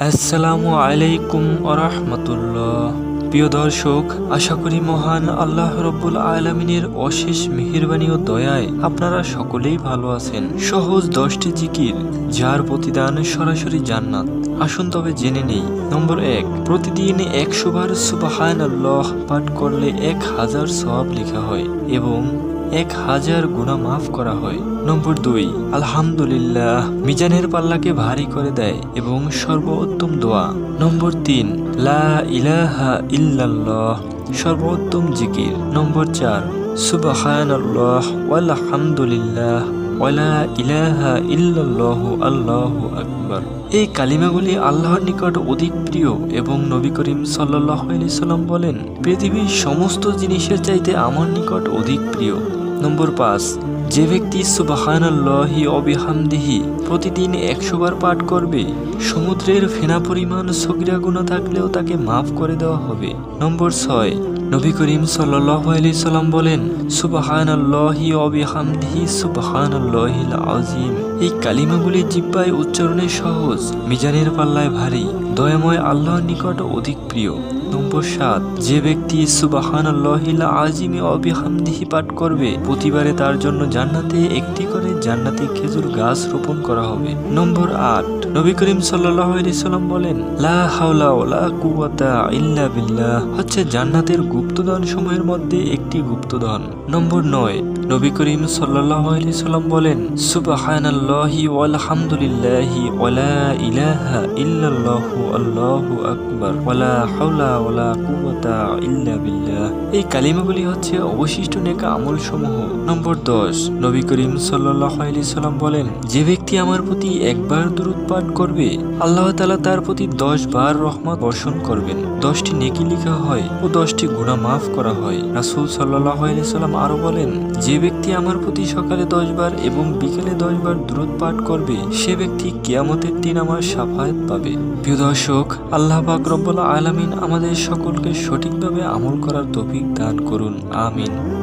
আসসালামু আলাইকুম আরহামতুল্লাহ প্রিয় দর্শক, আশা করি মহান আল্লাহ রব্বুল আলমিনের অশেষ মেহেরবানি ও দয়ায় আপনারা সকলেই ভালো আছেন। সহজ দশটি জিকির, যার প্রতিদান সরাসরি জান্নাত। আসুন তবে জেনে নেই। নম্বর এক, প্রতিদিন একশো বার সুবাহান আল্লাহ পাঠ করলে এক হাজার সওয়াব লেখা হয় এবং এক হাজার গুণা মাফ করা হয়। নম্বর দুই, আলহামদুলিল্লাহ, মিজানের পাল্লাকে ভারী করে দেয় এবং সর্বোত্তম দোয়া। নম্বর তিন, লা ইলাহা ইল্লাল্লাহ, সর্বোত্তম জিকির। নম্বর চার, সুবহানাল্লাহ, ওয়ালহামদুলিল্লাহ, ওয়ালা ইলাহা ইল্লাল্লাহু, আল্লাহু আকবার। এই কালিমাগুলি আল্লাহর নিকট অধিক প্রিয় এবং নবী করিম আলাইহি সাল্লাম বলেন, পৃথিবীর সমস্ত জিনিসের চাইতে আমার নিকট অধিক প্রিয়। নম্বর পাঁচ, যে ব্যক্তি সুবাহানাল্লাহি অবিহামদিহি প্রতিদিন একশোবার পাঠ করবে, সমুদ্রের ফেনা পরিমাণ সগিরা গুণা থাকলেও তাকে মাফ করে দেওয়া হবে। নম্বর ছয়, নবী করিম সাল্লাহ আলি সাল্লাম বলেন সুবাহান আল্লাহি অবিহামদিহি সুবাহান আল্লাহিল আজিম এই কালিমাগুলি জিব্বায় উচ্চারণে সহজ, মিজানের পাল্লায় ভারী, দয়াময় আল্লাহর নিকট অধিক প্রিয়। নম্বর সাত, যে ব্যক্তি সুবাহান আল্লাহিল আজিমে অবিহামদিহি পাঠ করবে প্রতিবারে তার জন্য জান্নাতে একটি করে জান্নাতি খেজুর গাছ রোপণ করা হবে। নম্বর আট, নবী করিম সাল্লাম বলেন, লা কুয়াতা বিল্লাহ হচ্ছে জান্নাতের গুপ্তধন সময়ের মধ্যে একটি গুপ্তধন। নম্বর নয় নবী করিম সাল্লাম বলেন, সুবহানাল্লাহি ওয়ালহামদুলিল্লাহি ওয়ালা এই কালিমাগুলি হচ্ছে অবশিষ্ট নেকা আমল সমূহ নম্বর দশ, নবী করিম সাল্লাহ সাল্লাম বলেন, যে ব্যক্তি আমার প্রতি একবার দূরত পাঠ করবে, আল্লাহ তালা তার প্রতি দশ বার রহমত বর্ষণ করবেন। দশটি নেকি লেখা হয় ও দশটি গুণা মাফ করা হয়। রাসুল সাল্লাহ আলি সাল্লাম আরও বলেন, যে ব্যক্তি আমার প্রতি সকালে দশবার এবং বিকেলে দশবার দূরত পাঠ করবে, সে ব্যক্তি কেয়ামতের দিন আমার সাফায়াত পাবে। প্রিয় দর্শক, আল্লাহ পাক রব্বুল আলামিন আমাদের সকলকে সঠিকভাবে আমল করার তৌফিক দান করুন। আমিন।